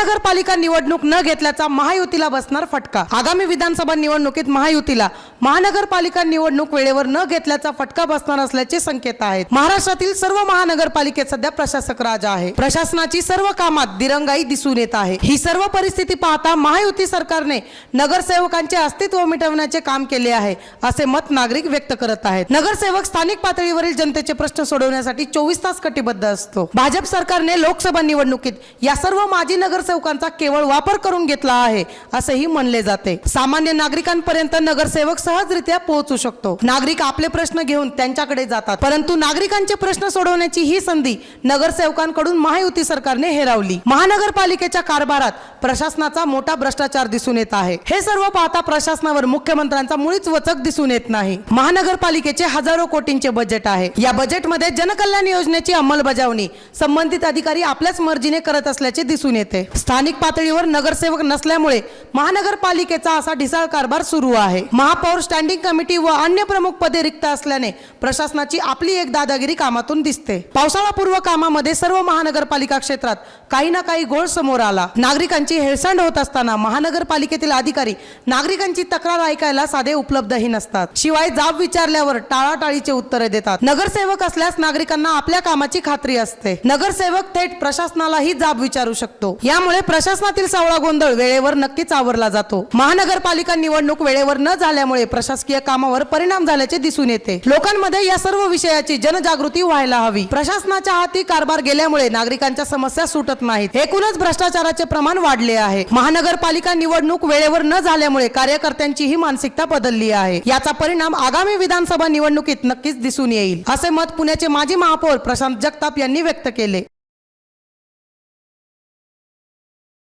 महानगरपालिका निवडणूक न घेतल्याचा महायुतीला बसणार फटका. आगामी विधानसभा निवडणुकीत महायुतीला महानगरपालिका निवडणूक वेळेवर न घेतल्याचा फटका बसणार असल्याचे संकेत आहेत. महाराष्ट्रातील सर्व महानगरपालिकेत सध्या प्रशासक राज आहे. प्रशासनाची सर्व कामात दिरंगाई दिसून येत आहे. ही सर्व परिस्थिती पाहता महायुती सरकारने नगरसेवकांचे अस्तित्व मिटवण्याचे काम केले आहे असे मत नागरिक व्यक्त करत आहेत. नगरसेवक स्थानिक पातळीवरील जनतेचे प्रश्न सोडवण्यासाठी चोवीस तास कटिबद्ध असतो. भाजप सरकारने लोकसभा निवडणुकीत या सर्व माजी नगरसेवकांचा केवळ वापर करून घेतला आहे असेही म्हणले जाते. सामान्य नागरिकांपर्यंत नगरसेवक सहजरित्या पोहोचू शकतो. नागरिक आपले प्रश्न घेऊन त्यांच्याकडे जातात. परंतु नागरिकांचे प्रश्न सोडवण्याची ही संधी नगरसेवकांकडून महायुती सरकारने हेरावली. महानगरपालिकेच्या कारभारात प्रशासनाचा मोठा भ्रष्टाचार दिसून येत आहे. हे सर्व पाहता प्रशासनावर मुख्यमंत्र्यांचा मुळीच वचक दिसून येत नाही. महानगरपालिकेचे हजारो कोटींचे बजेट आहे. या बजेटमध्ये जनकल्याण योजनेची अंमलबजावणी संबंधित अधिकारी आपल्याच मर्जीने करत असल्याचे दिसून येते. स्थानिक पातळीवर नगरसेवक नसल्यामुळे महानगरपालिकेचा असा ढिसाळ कारभार सुरू आहे. महापौर स्टँडिंग कमिटी व अन्य प्रमुख पदे रिक्त असल्याने प्रशासनाची आपली एक दादागिरी कामातून दिसते. पावसाळापूर्व कामामध्ये सर्व महानगरपालिका क्षेत्रात काही ना काही घोळ समोर आला. नागरिकांची हेळसांड होत असताना महानगरपालिकेतील अधिकारी नागरिकांची तक्रार ऐकायला साधे उपलब्धही नसतात. शिवाय जाब विचारल्यावर टाळाटाळीचे उत्तरे देतात. नगरसेवक असल्यास नागरिकांना आपल्या कामाची खात्री असते. नगरसेवक थेट प्रशासनालाही जाब विचारू शकतो. या त्यामुळे प्रशासनातील सावळा गोंधळ वेळेवर नक्कीच आवरला जातो. महानगरपालिका निवडणूक वेळेवर न झाल्यामुळे प्रशासकीय कामावर परिणाम झाल्याचे दिसून येते. लोकांमध्ये या सर्व विषयाची जनजागृती व्हायला हवी. प्रशासनाच्या हाती कारभार गेल्यामुळे नागरिकांच्या समस्या सुटत नाहीत. एकूणच भ्रष्टाचाराचे प्रमाण वाढले आहे. महानगरपालिका निवडणूक वेळेवर न झाल्यामुळे कार्यकर्त्यांची ही मानसिकता बदलली आहे. याचा परिणाम आगामी विधानसभा निवडणुकीत नक्कीच दिसून येईल. असे मत पुण्याचे माजी महापौर प्रशांत जगताप यांनी व्यक्त केले.